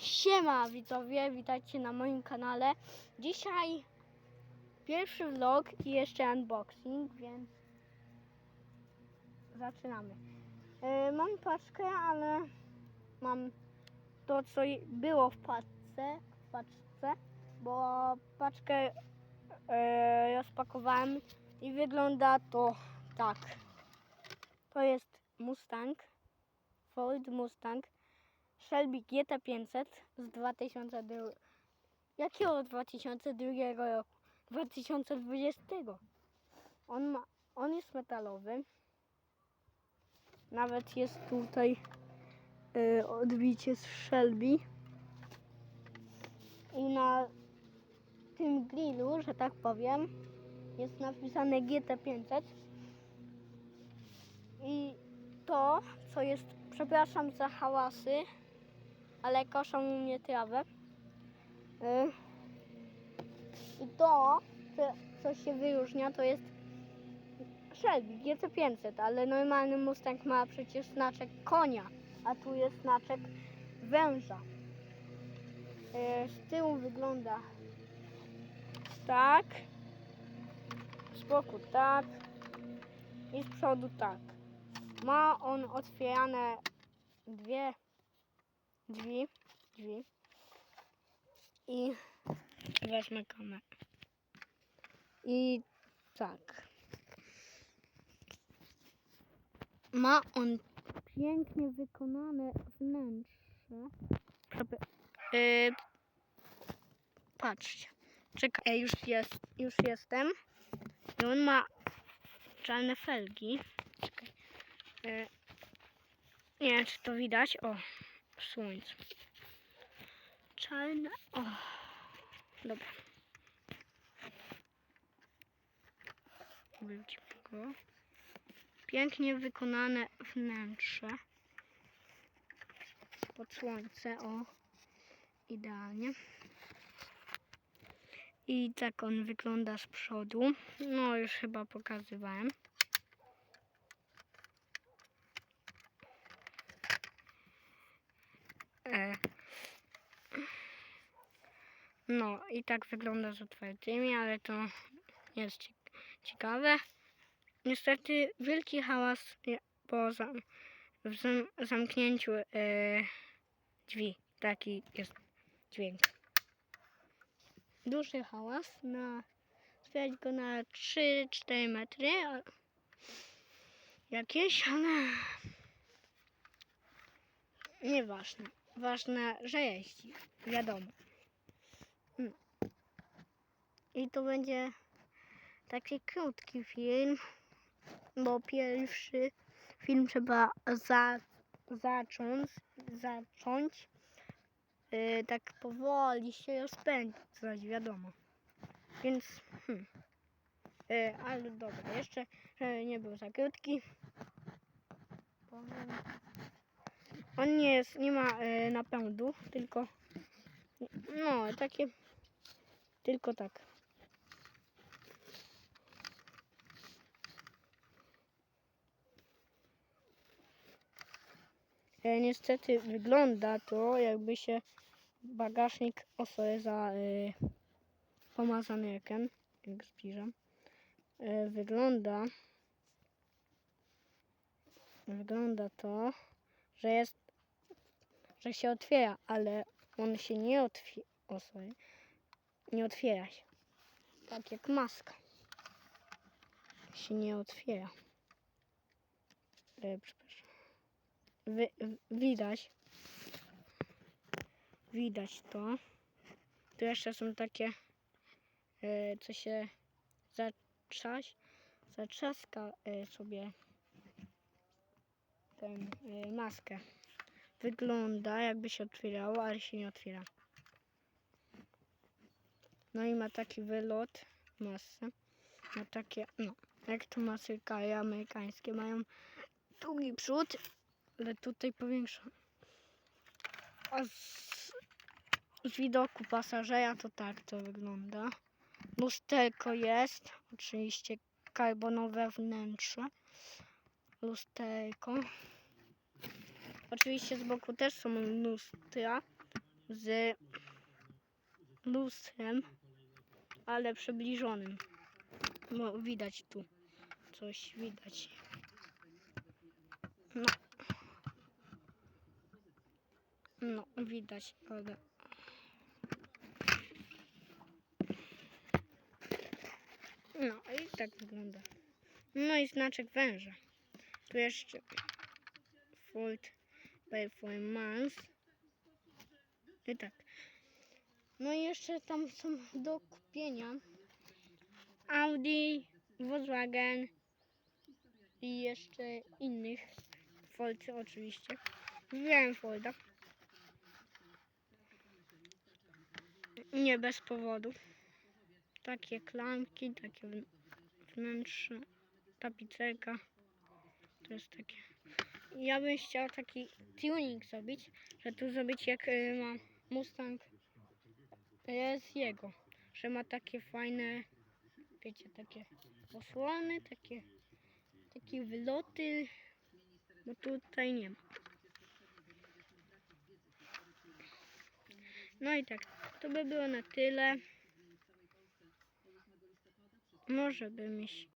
Siema widzowie, witajcie na moim kanale. Dzisiaj pierwszy vlog i jeszcze unboxing, więc zaczynamy. E, mam paczkę, ale mam to, co było w paczce, w paczce bo paczkę e, rozpakowałem i wygląda to tak. To jest Mustang, Ford Mustang Shelby GT500 z 2002. Jakiego 2002 roku? 2020. On, ma, on jest metalowy. Nawet jest tutaj y, odbicie z Shelby. I na tym grillu, że tak powiem, jest napisane GT500. I to, co jest, przepraszam za hałasy, ale koszą u mnie trawę. Y, I to, co, się wyróżnia, to jest Shelby GT500, ale normalny Mustang ma przecież znaczek konia, a tu jest znaczek węża. Y, Z tyłu wygląda tak, z boku tak i z przodu tak. Ma on otwierane dwie drzwi, drzwi i wezmę kamerę. I tak. Ma on pięknie wykonane wnętrze. Yy, patrzcie. Czekaj, już jest, już jestem. I on ma czarne felgi. Czekaj. Yy, nie wiem, czy to widać. O, słońce. Czarne. O, dobra. Wróćmy go. Pięknie wykonane wnętrze. Pod słońce, o. Idealnie. I tak on wygląda z przodu. No, już chyba pokazywałem. E. No i tak wygląda z otwartymi, ale to jest cie- ciekawe. Niestety wielki hałas po zam- w zam- zamknięciu e, drzwi. Taki jest dźwięk. Duży hałas na otwierać go na 3-4 metry. Jakieś, ale nieważne. Ważne, że jeździ. Wiadomo. Mm. I to będzie taki krótki film, bo pierwszy film trzeba za, zacząć, zacząć yy, tak powoli się rozpędzać, wiadomo. Więc, hmm. Yy, ale dobra, jeszcze żeby nie był za krótki. Powiem. On nie jest, nie ma yy, napędu, tylko no, takie tylko tak. E, niestety wygląda to, jakby się bagażnik osoby za y, pomazany ekran, jak zbliżam. E, wygląda wygląda to, że jest że się otwiera, ale on się nie otwiera. O. Nie otwiera się. Tak jak maska. Się nie otwiera. E, przepraszam. Wy, widać. Widać to. Tu jeszcze są takie, e, co się zatrzaś, zatrzaska e, sobie ten e, maskę. Wygląda jakby się otwierało, ale się nie otwiera. No i ma taki wylot, masę. Ma takie, no, jak to masy amerykańskie mają długi przód, ale tutaj powiększa. A z, z widoku pasażera to tak to wygląda. Lusterko jest, oczywiście karbonowe wnętrze. Lusterko. Oczywiście z boku też są lustra. z lustrem, ale przybliżonym. No, widać tu coś, widać. No. No, widać, ale... No i tak wygląda. No i znaczek węża. Jeszcze Fold Performance. I tak. No i jeszcze tam są do kupienia Audi, Volkswagen i jeszcze innych Fold oczywiście. Wziąłem Folda. Nie bez powodu. Takie klamki, takie wn- wnętrze, tapicerka. To jest takie. Ja bym chciał taki tuning zrobić, że tu zrobić jak y, ma Mustang jest jego, że ma takie fajne, wiecie, takie osłony, takie, takie wyloty, bo tutaj nie ma. No i tak, to by było na tyle. Może by mi się